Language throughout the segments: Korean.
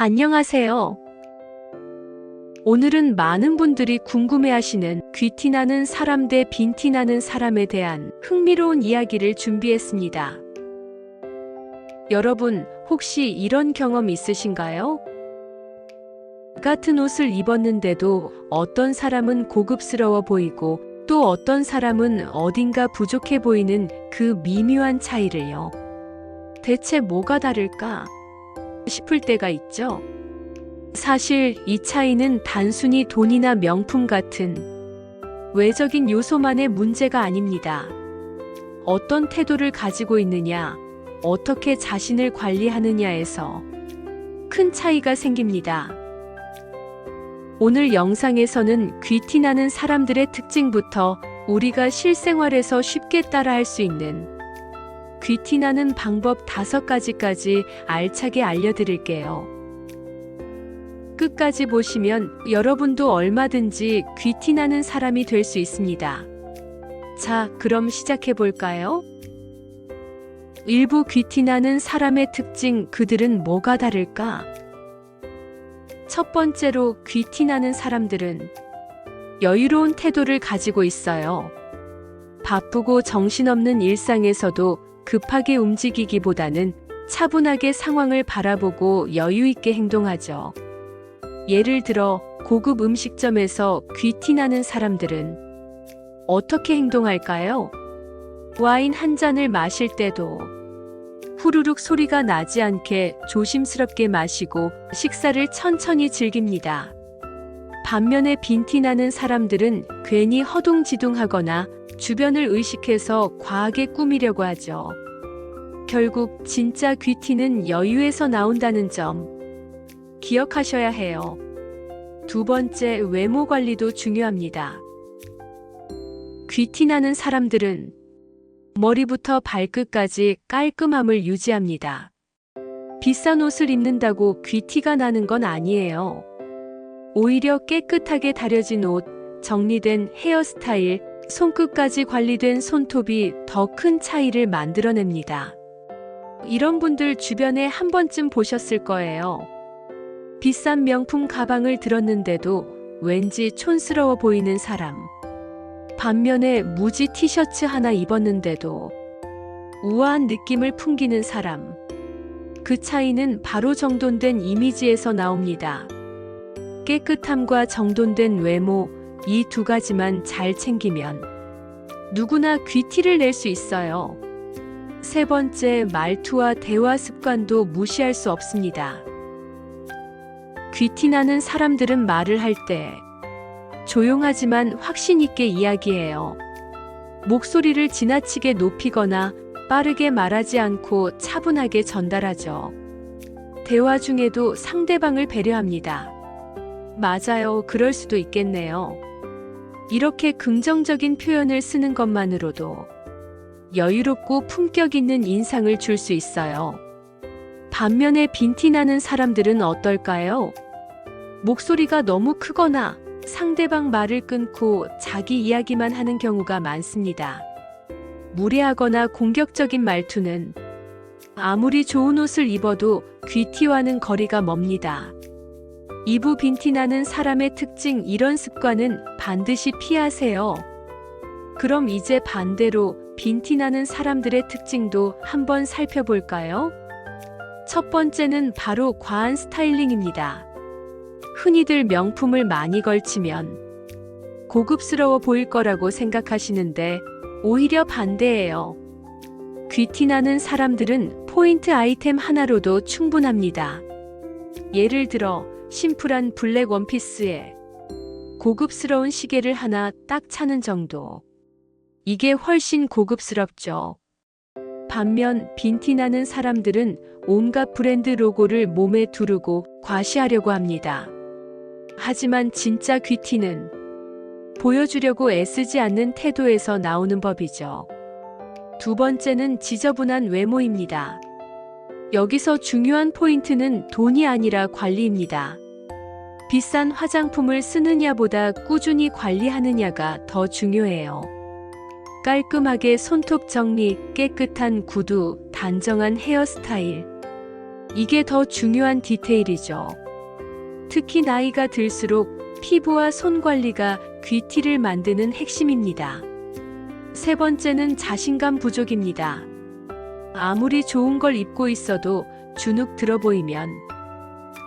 안녕하세요. 오늘은 많은 분들이 궁금해하시는 귀티나는 사람 대 빈티나는 사람에 대한 흥미로운 이야기를 준비했습니다. 여러분, 혹시 이런 경험 있으신가요? 같은 옷을 입었는데도 어떤 사람은 고급스러워 보이고 또 어떤 사람은 어딘가 부족해 보이는 그 미묘한 차이를요. 대체 뭐가 다를까? 싶을 때가 있죠. 사실 이 차이는 단순히 돈이나 명품 같은 외적인 요소만의 문제가 아닙니다. 어떤 태도를 가지고 있느냐, 어떻게 자신을 관리하느냐에서 큰 차이가 생깁니다. 오늘 영상에서는 귀티나는 사람들의 특징부터 우리가 실생활에서 쉽게 따라할 수 있는 귀티나는 방법 다섯 가지까지 알차게 알려드릴게요. 끝까지 보시면 여러분도 얼마든지 귀티나는 사람이 될 수 있습니다. 자, 그럼 시작해 볼까요? 일부 귀티나는 사람의 특징, 그들은 뭐가 다를까? 첫 번째로 귀티나는 사람들은 여유로운 태도를 가지고 있어요. 바쁘고 정신없는 일상에서도 급하게 움직이기보다는 차분하게 상황을 바라보고 여유 있게 행동하죠. 예를 들어 고급 음식점에서 귀티나는 사람들은 어떻게 행동할까요? 와인 한 잔을 마실 때도 후루룩 소리가 나지 않게 조심스럽게 마시고 식사를 천천히 즐깁니다. 반면에 빈티나는 사람들은 괜히 허둥지둥하거나 주변을 의식해서 과하게 꾸미려고 하죠. 결국 진짜 귀티는 여유에서 나온다는 점 기억하셔야 해요. 두 번째, 외모 관리도 중요합니다. 귀티나는 사람들은 머리부터 발끝까지 깔끔함을 유지합니다. 비싼 옷을 입는다고 귀티가 나는 건 아니에요. 오히려 깨끗하게 다려진 옷, 정리된 헤어스타일, 손끝까지 관리된 손톱이 더 큰 차이를 만들어냅니다. 이런 분들 주변에 한 번쯤 보셨을 거예요. 비싼 명품 가방을 들었는데도 왠지 촌스러워 보이는 사람. 반면에 무지 티셔츠 하나 입었는데도 우아한 느낌을 풍기는 사람. 그 차이는 바로 정돈된 이미지에서 나옵니다. 깨끗함과 정돈된 외모, 이 두 가지만 잘 챙기면 누구나 귀티를 낼 수 있어요. 세 번째, 말투와 대화 습관도 무시할 수 없습니다. 귀티나는 사람들은 말을 할 때 조용하지만 확신 있게 이야기해요. 목소리를 지나치게 높이거나 빠르게 말하지 않고 차분하게 전달하죠. 대화 중에도 상대방을 배려합니다. 맞아요. 그럴 수도 있겠네요. 이렇게 긍정적인 표현을 쓰는 것만으로도 여유롭고 품격 있는 인상을 줄 수 있어요. 반면에 빈티나는 사람들은 어떨까요? 목소리가 너무 크거나 상대방 말을 끊고 자기 이야기만 하는 경우가 많습니다. 무례하거나 공격적인 말투는 아무리 좋은 옷을 입어도 귀티와는 거리가 멉니다. 이부 빈티나는 사람의 특징 이런 습관은 반드시 피하세요. 그럼 이제 반대로 빈티나는 사람들의 특징도 한번 살펴볼까요? 첫 번째는 바로 과한 스타일링입니다. 흔히들 명품을 많이 걸치면 고급스러워 보일 거라고 생각하시는데 오히려 반대예요. 귀티나는 사람들은 포인트 아이템 하나로도 충분합니다. 예를 들어 심플한 블랙 원피스에 고급스러운 시계를 하나 딱 차는 정도. 이게 훨씬 고급스럽죠. 반면 빈티나는 사람들은 온갖 브랜드 로고를 몸에 두르고 과시하려고 합니다. 하지만 진짜 귀티는 보여주려고 애쓰지 않는 태도에서 나오는 법이죠. 두 번째는 지저분한 외모입니다. 여기서 중요한 포인트는 돈이 아니라 관리입니다. 비싼 화장품을 쓰느냐보다 꾸준히 관리하느냐가 더 중요해요. 깔끔하게 손톱 정리, 깨끗한 구두, 단정한 헤어스타일. 이게 더 중요한 디테일이죠. 특히 나이가 들수록 피부와 손 관리가 귀티를 만드는 핵심입니다. 세 번째는 자신감 부족입니다. 아무리 좋은 걸 입고 있어도 주눅 들어 보이면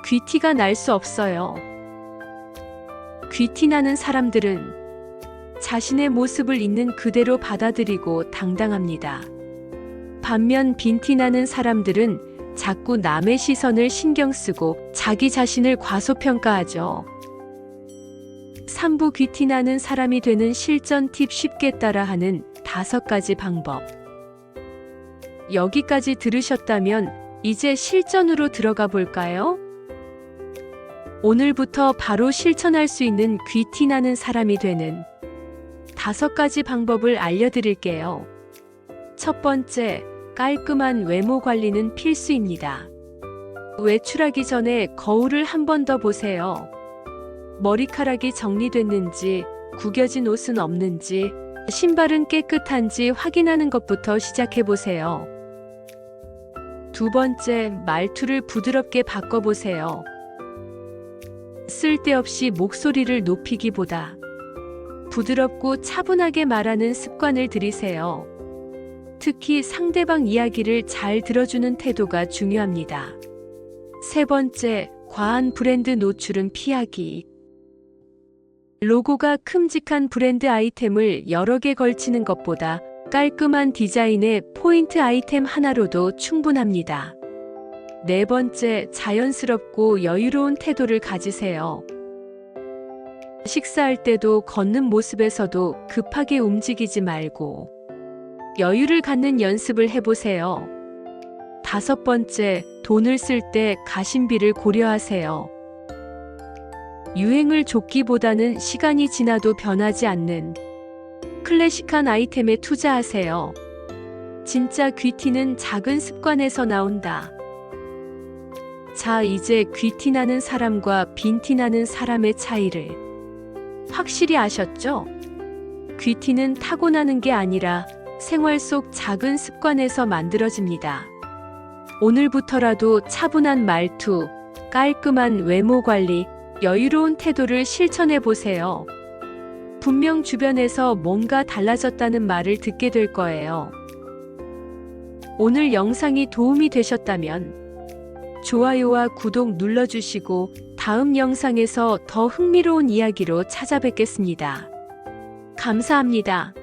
귀티가 날 수 없어요. 귀티 나는 사람들은 자신의 모습을 있는 그대로 받아들이고 당당합니다. 반면 빈티 나는 사람들은 자꾸 남의 시선을 신경 쓰고 자기 자신을 과소평가하죠. 3부 귀티 나는 사람이 되는 실전 팁 쉽게 따라하는 다섯 가지 방법. 여기까지 들으셨다면 이제 실전으로 들어가 볼까요? 오늘부터 바로 실천할 수 있는 귀티 나는 사람이 되는 다섯 가지 방법을 알려드릴게요. 첫 번째, 깔끔한 외모 관리는 필수입니다. 외출하기 전에 거울을 한 번 더 보세요. 머리카락이 정리됐는지, 구겨진 옷은 없는지, 신발은 깨끗한지 확인하는 것부터 시작해 보세요. 두 번째, 말투를 부드럽게 바꿔보세요. 쓸데없이 목소리를 높이기보다 부드럽고 차분하게 말하는 습관을 들이세요. 특히 상대방 이야기를 잘 들어주는 태도가 중요합니다. 세 번째, 과한 브랜드 노출은 피하기. 로고가 큼직한 브랜드 아이템을 여러 개 걸치는 것보다 깔끔한 디자인의 포인트 아이템 하나로도 충분합니다. 네 번째, 자연스럽고 여유로운 태도를 가지세요. 식사할 때도 걷는 모습에서도 급하게 움직이지 말고 여유를 갖는 연습을 해보세요. 다섯 번째, 돈을 쓸 때 가심비를 고려하세요. 유행을 쫓기보다는 시간이 지나도 변하지 않는 클래식한 아이템에 투자하세요. 진짜 귀티는 작은 습관에서 나온다. 자, 이제 귀티 나는 사람과 빈티 나는 사람의 차이를 확실히 아셨죠? 귀티는 타고나는 게 아니라 생활 속 작은 습관에서 만들어집니다. 오늘부터라도 차분한 말투, 깔끔한 외모 관리, 여유로운 태도를 실천해 보세요. 분명 주변에서 뭔가 달라졌다는 말을 듣게 될 거예요. 오늘 영상이 도움이 되셨다면 좋아요와 구독 눌러주시고 다음 영상에서 더 흥미로운 이야기로 찾아뵙겠습니다. 감사합니다.